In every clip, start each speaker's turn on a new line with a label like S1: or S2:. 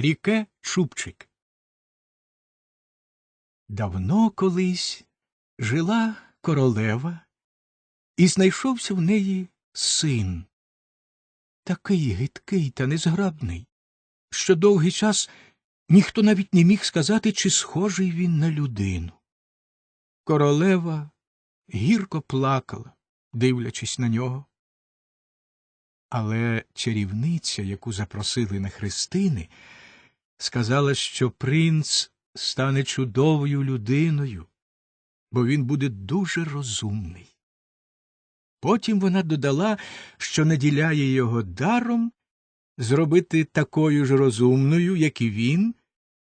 S1: Ріке Чубчик. Давно колись жила королева, і знайшовся в неї син. Такий гидкий та незграбний, що довгий час ніхто навіть не міг сказати, чи схожий він на людину. Королева гірко плакала, дивлячись на нього. Але чарівниця, яку запросили на хрестини, сказала, що принц стане чудовою людиною, бо він буде дуже розумний. Потім вона додала, що наділяє його даром зробити такою ж розумною, як і він,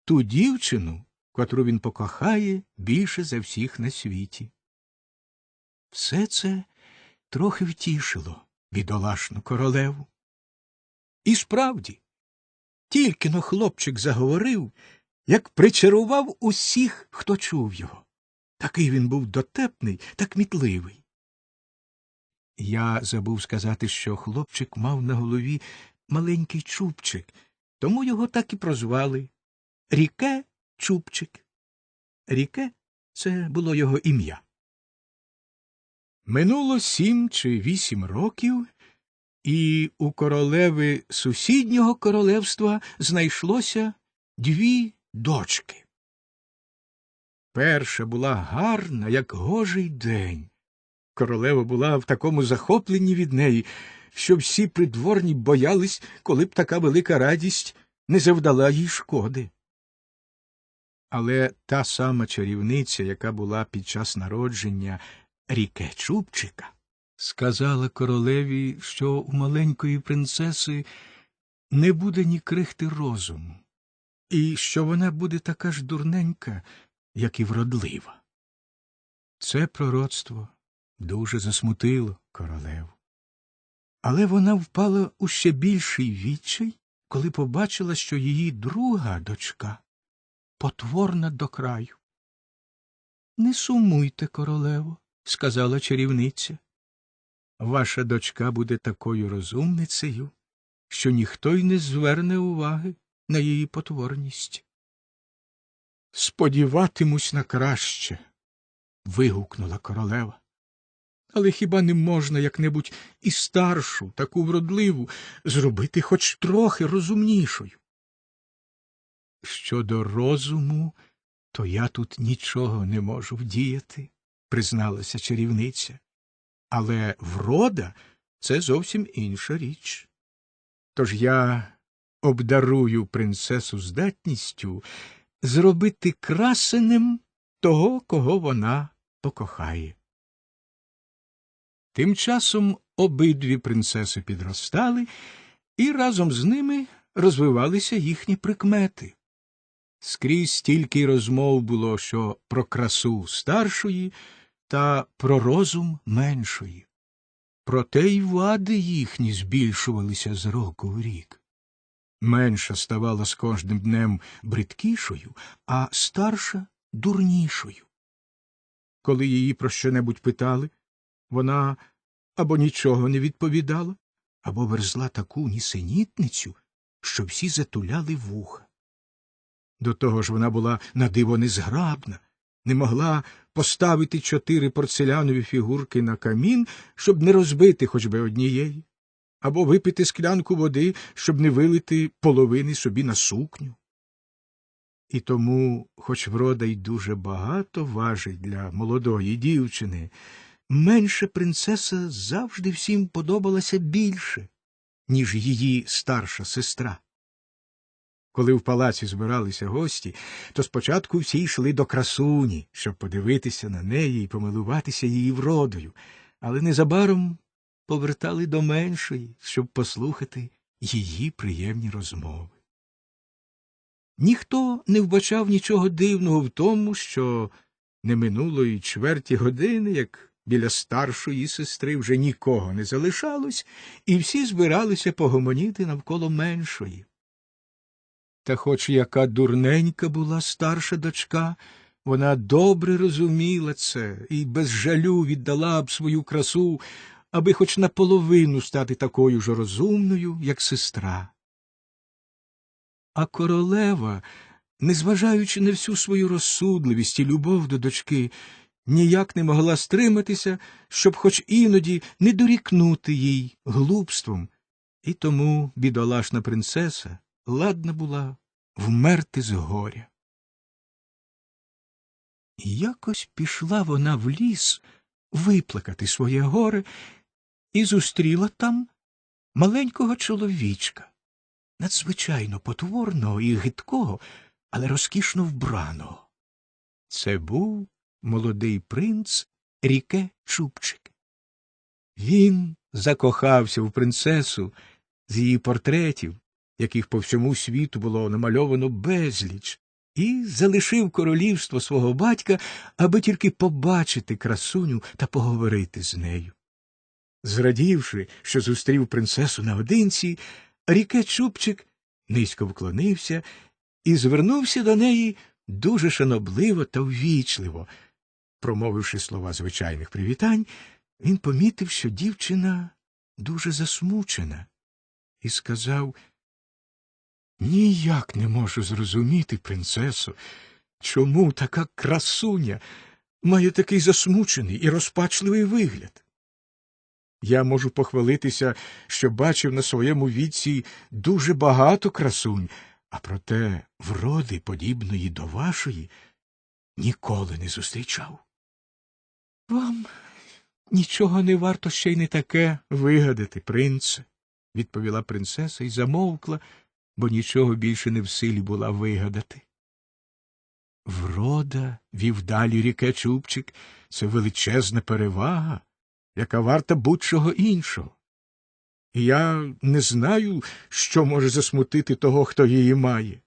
S1: ту дівчину, котру він покохає більше за всіх на світі. Все це трохи втішило бідолашну королеву. І справді, тільки но хлопчик заговорив, як причарував усіх, хто чув його. Такий він був дотепний та кмітливий. Я забув сказати, що хлопчик мав на голові маленький чубчик, тому його так і прозвали Ріке Чубчик. Ріке це було його ім'я. Минуло сім чи вісім років, і у королеви сусіднього королевства знайшлося дві дочки. Перша була гарна, як гожий день. Королева була в такому захопленні від неї, що всі придворні боялись, коли б така велика радість не завдала їй шкоди. Але та сама чарівниця, яка була під час народження ріке Чубчика, сказала королеві, що у маленької принцеси не буде ні крихти розуму, і що вона буде така ж дурненька, як і вродлива. Це пророцтво дуже засмутило королеву. Але вона впала у ще більший відчай, коли побачила, що її друга дочка потворна до краю. Не сумуйте, королево, сказала чарівниця. Ваша дочка буде такою розумницею, що ніхто й не зверне уваги на її потворність. Сподіватимусь на краще. вигукнула королева. Але хіба не можна як-небудь і старшу, таку вродливу, зробити хоч трохи розумнішою? Щодо розуму, то я тут нічого не можу вдіяти, призналася чарівниця. Але врода це зовсім інша річ. Тож я обдарую принцесу здатністю зробити красеним того, кого вона покохає. Тим часом обидві принцеси підростали, і разом з ними розвивалися їхні прикмети. Скрізь стільки розмов було, що про красу старшої та про розум меншої. Проте й вади їхні збільшувалися з року в рік. Менша ставала з кожним днем бридкішою, а старша дурнішою. Коли її про що небудь питали, вона або нічого не відповідала, або верзла таку нісенітницю, що всі затуляли вуха. До того ж вона була надиво незграбна, не могла поставити чотири порцелянові фігурки на камін, щоб не розбити хоч би однієї, або випити склянку води, щоб не вилити половини собі на сукню. І тому, хоч врода й дуже багато важить для молодої дівчини, менша принцеса завжди всім подобалася більше, ніж її старша сестра. Коли в палаці збиралися гості, то спочатку всі йшли до красуні, щоб подивитися на неї і помилуватися її вродою, але незабаром повертали до меншої, щоб послухати її приємні розмови. Ніхто не вбачав нічого дивного в тому, що не минуло й чверті години, як біля старшої сестри вже нікого не залишалось, і всі збиралися погомоніти навколо меншої. Та хоч яка дурненька була старша дочка, вона добре розуміла це і без жалю віддала б свою красу, аби хоч наполовину стати такою ж розумною, як сестра. А королева, незважаючи на всю свою розсудливість і любов до дочки, ніяк не могла стриматися, щоб хоч іноді не дорікнути їй глупством, і тому бідолашна принцеса ладна була вмерти з горя. Якось пішла вона в ліс виплакати своє горе і зустріла там маленького чоловічка, надзвичайно потворного і гидкого, але розкішно вбраного. Це був молодий принц Ріке Чубчик. Він закохався в принцесу з її портретів, яких по всьому світу було намальовано безліч, і залишив королівство свого батька, аби тільки побачити красуню та поговорити з нею. Зрадівши, що зустрів принцесу наодинці, Ріке Чубчик низько вклонився і звернувся до неї дуже шанобливо та ввічливо. Промовивши слова звичайних привітань, він помітив, що дівчина дуже засмучена, і сказав Ніяк не можу зрозуміти, принцесо, чому така красуня має такий засмучений і розпачливий вигляд. Я можу похвалитися, що бачив на своєму віці дуже багато красунь, а проте вроди, подібної до вашої, ніколи не зустрічав. Вам нічого не варто ще й не таке вигадати, принце, відповіла принцеса і замовкла, бо нічого більше не в силі була вигадати. Врода, вів далі ріке Чубчик, це величезна перевага, яка варта будь-чого іншого. І я не знаю, що може засмутити того, хто її має.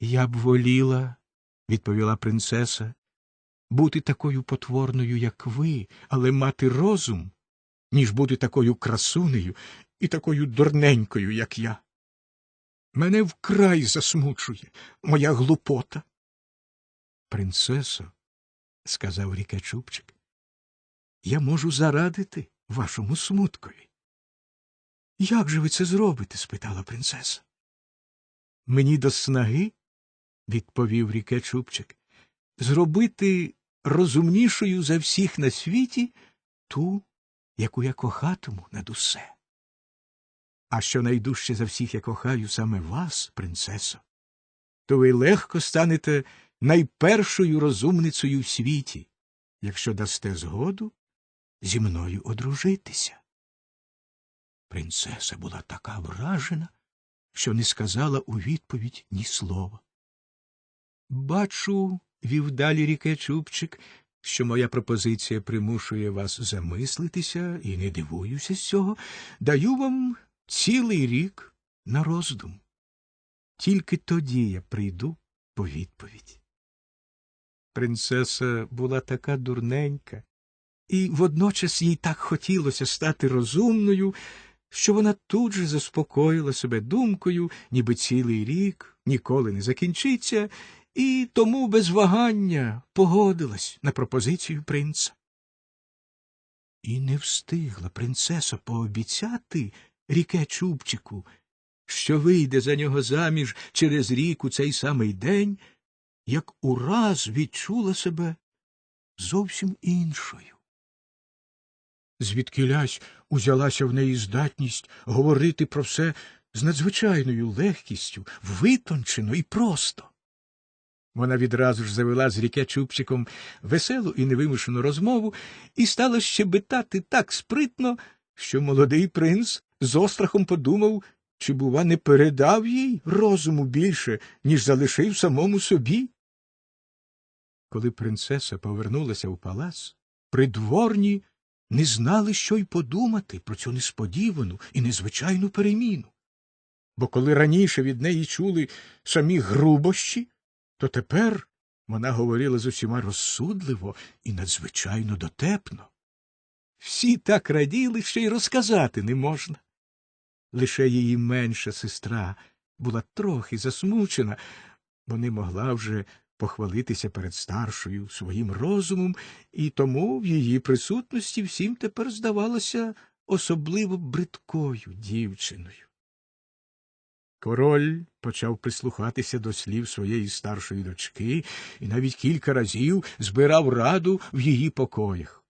S1: Я б воліла, відповіла принцеса, бути такою потворною, як ви, але мати розум, ніж бути такою красунею і такою дурненькою, як я. Мене вкрай засмучує моя глупота. Принцесо, сказав Рікачубчик, я можу зарадити вашому смуткові. Як же ви це зробите? спитала принцеса. Мені до снаги, відповів Рікачубчик, зробити розумнішою за всіх на світі ту, яку я кохатиму над усе. А що найдужче за всіх я кохаю саме вас, принцесо, то ви легко станете найпершою розумницею в світі, якщо дасте згоду зі мною одружитися. Принцеса була така вражена, що не сказала у відповідь ні слова. Бачу, вів далі ріке Чубчик, що моя пропозиція примушує вас замислитися, і не дивуюся з цього, даю вам цілий рік на роздум. Тільки тоді я прийду по відповідь. Принцеса була така дурненька, і водночас їй так хотілося стати розумною, що вона тут же заспокоїла себе думкою, ніби цілий рік ніколи не закінчиться, і тому без вагання погодилась на пропозицію принца. І не встигла принцеса пообіцяти ріке Чубчику, що вийде за нього заміж через рік у цей самий день, як ураз відчула себе зовсім іншою. Звідкилясь узялася в неї здатність говорити про все з надзвичайною легкістю, витончено і просто. Вона відразу ж завела з ріке Чубчиком веселу і невимушену розмову і стала щебетати так спритно, що молодий принц з острахом подумав, чи, бува, не передав їй розуму більше, ніж залишив самому собі. Коли принцеса повернулася в палац, придворні не знали, що й подумати про цю несподівану і незвичайну переміну. Бо коли раніше від неї чули самі грубощі, то тепер вона говорила з усіма розсудливо і надзвичайно дотепно. Всі так раділи, що й розказати не можна. Лише її менша сестра була трохи засмучена, бо не могла вже похвалитися перед старшою своїм розумом, і тому в її присутності всім тепер здавалося особливо бридкою дівчиною. Король почав прислухатися до слів своєї старшої дочки і навіть кілька разів збирав раду в її покоях.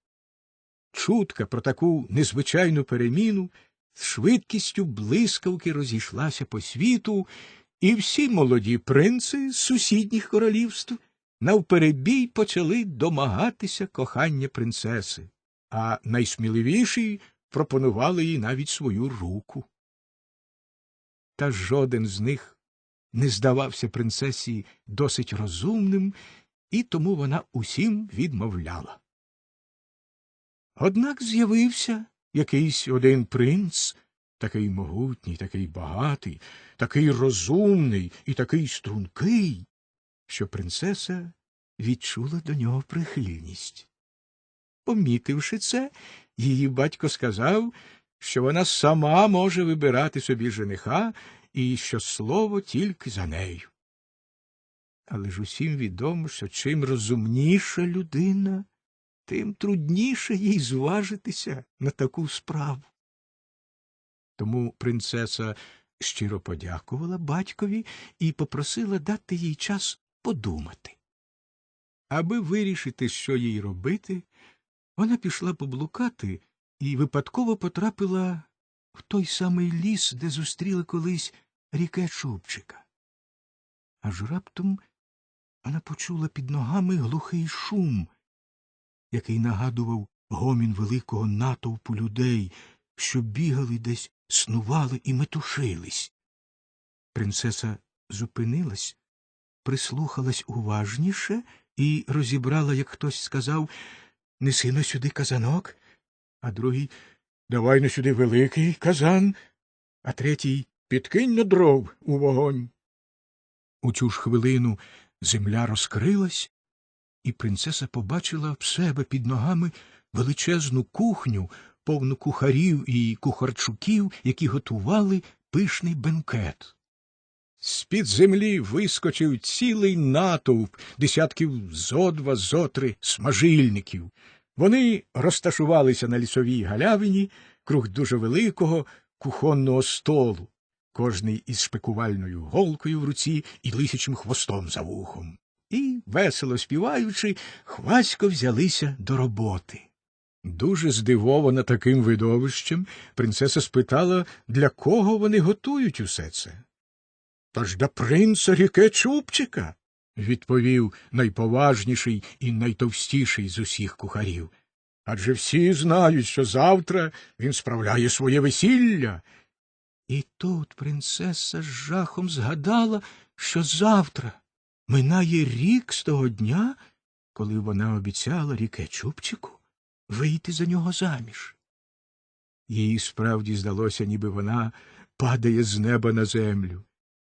S1: Чутка про таку незвичайну переміну з швидкістю блискавки розійшлася по світу, і всі молоді принци з сусідніх королівств навперебій почали домагатися кохання принцеси, а найсміливіші пропонували їй навіть свою руку. Та жоден з них не здавався принцесі досить розумним, і тому вона усім відмовляла. Однак з'явився якийсь один принц, такий могутній, такий багатий, такий розумний і такий стрункий, що принцеса відчула до нього прихильність. Помітивши це, її батько сказав, що вона сама може вибирати собі жениха і що слово тільки за нею. Але ж усім відомо, що чим розумніша людина, тим трудніше їй зважитися на таку справу. Тому принцеса щиро подякувала батькові і попросила дати їй час подумати. Аби вирішити, що їй робити, вона пішла поблукати і випадково потрапила в той самий ліс, де зустріла колись ріке Чубчика. Аж раптом вона почула під ногами глухий шум, який нагадував гомін великого натовпу людей, що бігали десь, снували і метушились. Принцеса зупинилась, прислухалась уважніше і розібрала, як хтось сказав Неси на сюди казанок, а другий Давай на сюди великий казан, а третій підкинь на дров у вогонь. У цю ж хвилину земля розкрилась, і принцеса побачила в себе під ногами величезну кухню, повну кухарів і кухарчуків, які готували пишний бенкет. З-під землі вискочив цілий натовп десятків зо два, зо три смажильників. Вони розташувалися на лісовій галявині круг дуже великого кухонного столу, кожний із шпикувальною голкою в руці і лисячим хвостом за вухом. І, весело співаючи, хвасько взялися до роботи. Дуже здивована таким видовищем, принцеса спитала, для кого вони готують усе це. Та ж для принца ріке Чубчика, відповів найповажніший і найтовстіший з усіх кухарів. Адже всі знають, що завтра він справляє своє весілля. І тут принцеса з жахом згадала, що завтра минає рік з того дня, коли вона обіцяла ріке Чубчику вийти за нього заміж. Їй справді здалося, ніби вона падає з неба на землю.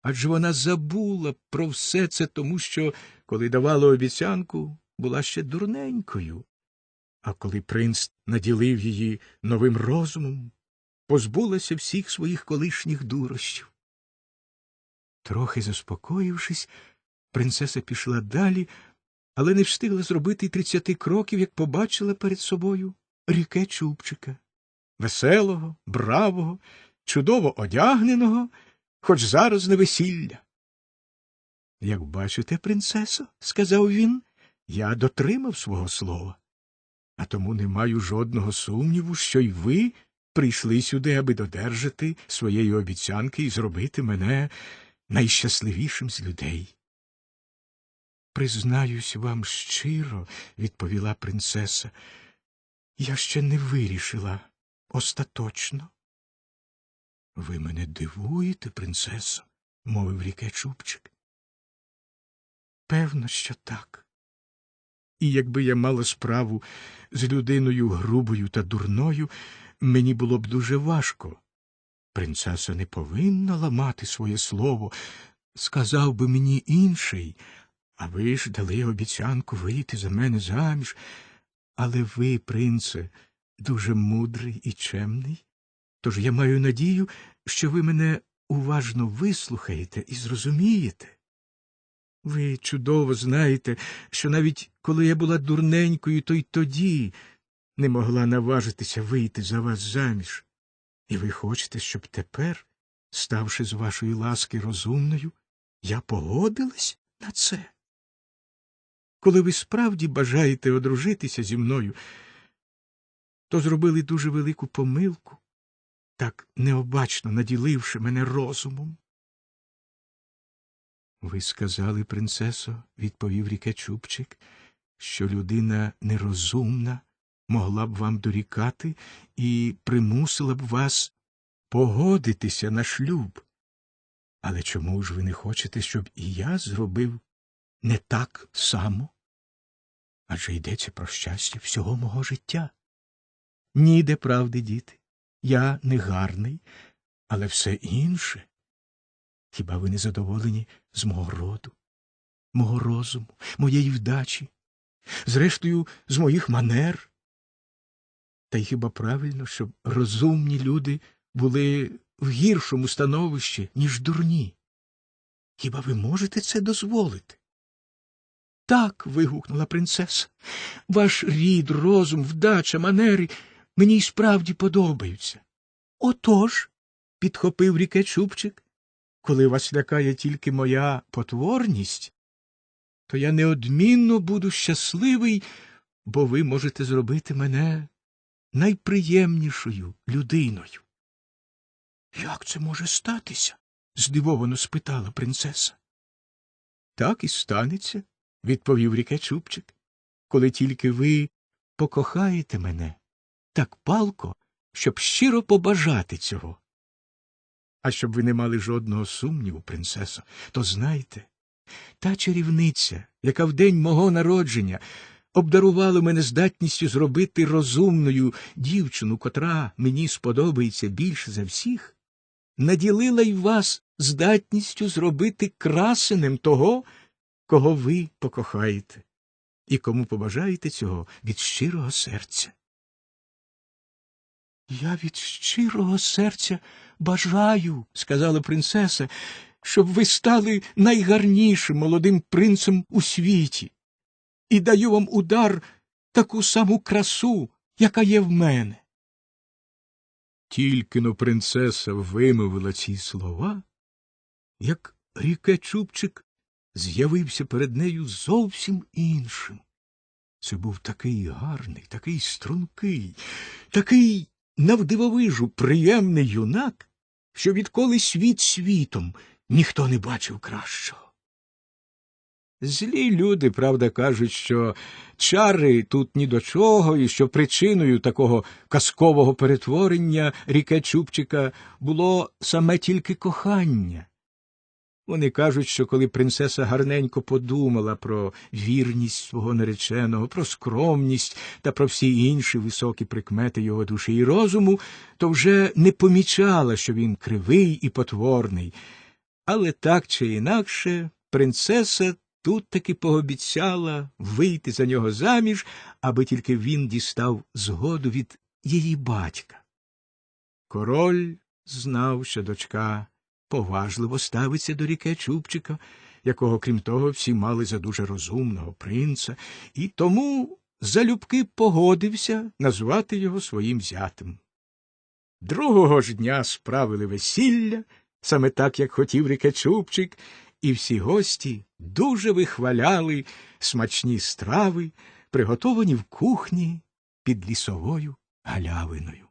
S1: Адже вона забула про все це тому, що, коли давала обіцянку, була ще дурненькою. А коли принц наділив її новим розумом, позбулася всіх своїх колишніх дурощів. Трохи заспокоївшись, принцеса пішла далі, але не встигла зробити тридцяти кроків, як побачила перед собою ріке Чубчика, веселого, бравого, чудово одягненого, хоч зараз не весілля. Як бачите, принцесо, сказав він, я дотримав свого слова, а тому не маю жодного сумніву, що й ви прийшли сюди, аби додержати своєї обіцянки і зробити мене найщасливішим з людей. Признаюсь вам щиро, відповіла принцеса, я ще не вирішила остаточно. Ви мене дивуєте, принцесо, мовив ріке Чубчик. Певно, що так. І якби я мала справу з людиною грубою та дурною, мені було б дуже важко. Принцеса не повинна ламати своє слово, сказав би мені інший, а ви ж дали обіцянку вийти за мене заміж. Але ви, принце, дуже мудрий і чемний. Тож я маю надію, що ви мене уважно вислухаєте і зрозумієте. Ви чудово знаєте, що навіть коли я була дурненькою, то й тоді не могла наважитися вийти за вас заміж. І ви хочете, щоб тепер, ставши з вашої ласки розумною, я погодилась на це. Коли ви справді бажаєте одружитися зі мною, то зробили дуже велику помилку, так необачно наділивши мене розумом. Ви сказали, принцесо, відповів ріке Чубчик, що людина нерозумна могла б вам дорікати і примусила б вас погодитися на шлюб. Але чому ж ви не хочете, щоб і я зробив не так само? Адже йдеться про щастя всього мого життя. Ніде правди, діти. Я не гарний, але все інше. Хіба ви не задоволені з мого роду, мого розуму, моєї вдачі, зрештою, з моїх манер? Та й хіба правильно, щоб розумні люди були в гіршому становищі, ніж дурні? Хіба ви можете це дозволити? Так. вигукнула принцеса. Ваш рід, розум, вдача, манери мені й справді подобаються. Отож, підхопив ріке Чубчик, коли вас лякає тільки моя потворність, то я неодмінно буду щасливий, бо ви можете зробити мене найприємнішою людиною. Як це може статися? здивовано спитала принцеса. Так і станеться, відповів ріке Чубчик, коли тільки ви покохаєте мене так палко, щоб щиро побажати цього. А щоб ви не мали жодного сумніву, принцесо, то знайте, та чарівниця, яка в день мого народження обдарувала мене здатністю зробити розумною дівчину, котра мені сподобається більше за всіх, наділила й вас здатністю зробити красенем того, кого ви покохаєте, і кому побажаєте цього від щирого серця. Я від щирого серця бажаю, сказала принцеса, щоб ви стали найгарнішим молодим принцем у світі, і даю вам удар таку саму красу, яка є в мене. Тільки но принцеса вимовила ці слова, як ріке Чубчик з'явився перед нею зовсім іншим. Це був такий гарний, такий стрункий, такий навдивовижу приємний юнак, що відколи світ світом ніхто не бачив кращого. Злі люди, правда, кажуть, що чари тут ні до чого, і що причиною такого казкового перетворення ріке Чубчика було саме тільки кохання. Вони кажуть, що коли принцеса гарненько подумала про вірність свого нареченого, про скромність та про всі інші високі прикмети його душі і розуму, то вже не помічала, що він кривий і потворний. Але так чи інакше принцеса тут таки пообіцяла вийти за нього заміж, аби тільки він дістав згоду від її батька. Король знав, що дочка поважливо ставиться до ріке Чубчика, якого, крім того, всі мали за дуже розумного принца, і тому залюбки погодився назвати його своїм зятем. Другого ж дня справили весілля, саме так, як хотів ріке Чубчик, і всі гості дуже вихваляли смачні страви, приготовані в кухні під лісовою галявиною.